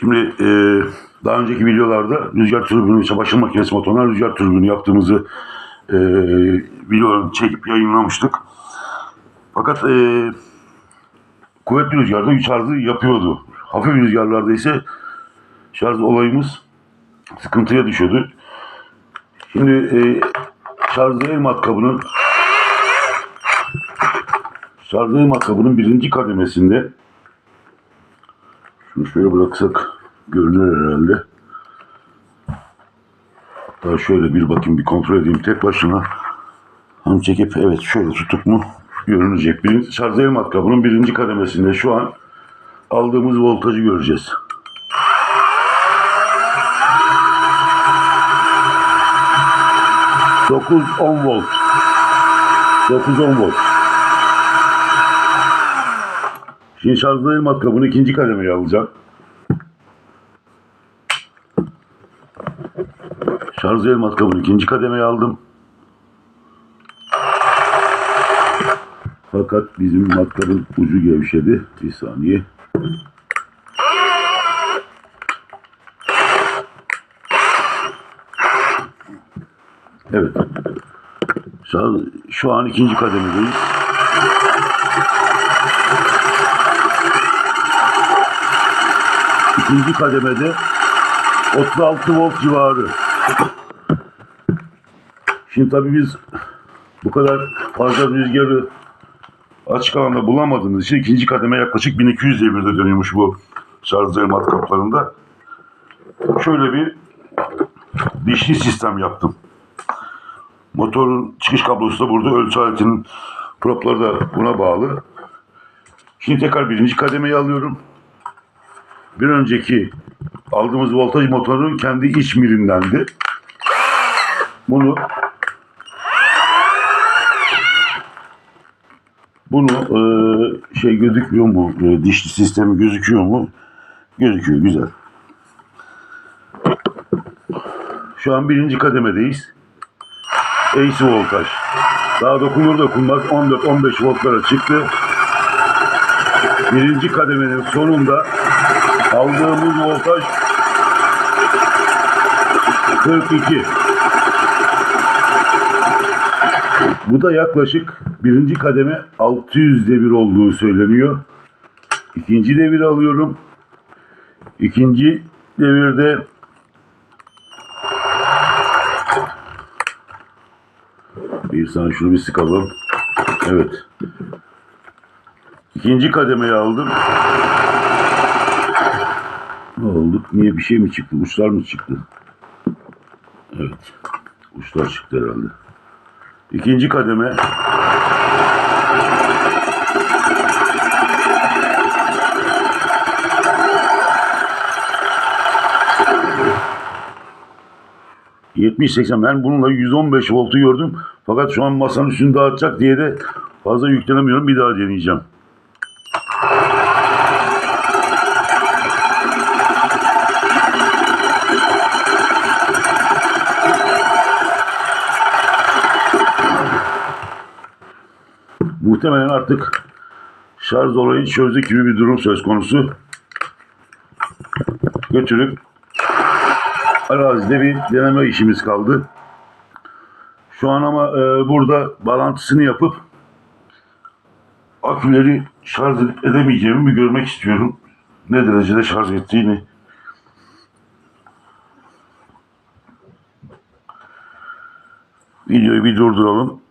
Şimdi e, daha önceki videolarda rüzgar türbünü, çamaşır makinesi motoruna rüzgar türbünü yaptığımızı e, videolarını çekip yayınlamıştık. Fakat e, kuvvetli rüzgarda şarjı yapıyordu. Hafif rüzgarlarda ise şarj olayımız sıkıntıya düşüyordu. Şimdi e, şarj el matkabının şarj el matkabının birinci kademesinde şunu şöyle bıraksak görünür herhalde. Hatta şöyle bir bakayım bir kontrol edeyim tek başına. Hem çekip evet şöyle tutup mu görünecek. Birinci, şarj el matkabının birinci kademesinde şu an aldığımız voltajı göreceğiz. Dokuz on volt. 9-10 volt. Şimdi şarjlı el matkabını ikinci kademeye alacağım. Şarjlı el matkabını ikinci kademeye aldım. Fakat bizim matkabın ucu gevşedi. Bir saniye. Evet. Şarj, şu an ikinci kademedeyiz. İkinci kademede 36 volt civarı. Şimdi tabii biz bu kadar fazla rüzgarı açık alanda bulamadığımız için ikinci kademe yaklaşık 1200 devirde dönüyormuş bu şarj matkaplarında. Şöyle bir dişli sistem yaptım. Motorun çıkış kablosu da burada. Ölçü aletinin propları da buna bağlı. Şimdi tekrar birinci kademeyi alıyorum. Bir önceki aldığımız voltaj motorun kendi iç milindendi. Bunu bunu e, şey gözüküyor mu? E, dişli sistemi gözüküyor mu? Gözüküyor. Güzel. Şu an birinci kademedeyiz. AC voltaj. Daha dokunur dokunmaz 14-15 voltlara çıktı. Birinci kademenin sonunda aldığımız voltaj 42. Bu da yaklaşık birinci kademe 600 devir olduğu söyleniyor. İkinci devir alıyorum. İkinci devirde Bir saniye şunu bir sıkalım. Evet. İkinci kademeyi aldım. Ne oldu? Niye bir şey mi çıktı? Uçlar mı çıktı? Evet. Uçlar çıktı herhalde. İkinci kademe. ...70-80 ben bununla 115 voltu gördüm. Fakat şu an masanın üstünü dağıtacak diye de fazla yüklenemiyorum. Bir daha deneyeceğim. Muhtemelen artık şarj olayı çözdük gibi bir durum söz konusu. Götürüp arazide bir deneme işimiz kaldı. Şu an ama e, burada bağlantısını yapıp aküleri şarj edemeyeceğimi bir görmek istiyorum. Ne derecede şarj ettiğini. Videoyu bir durduralım.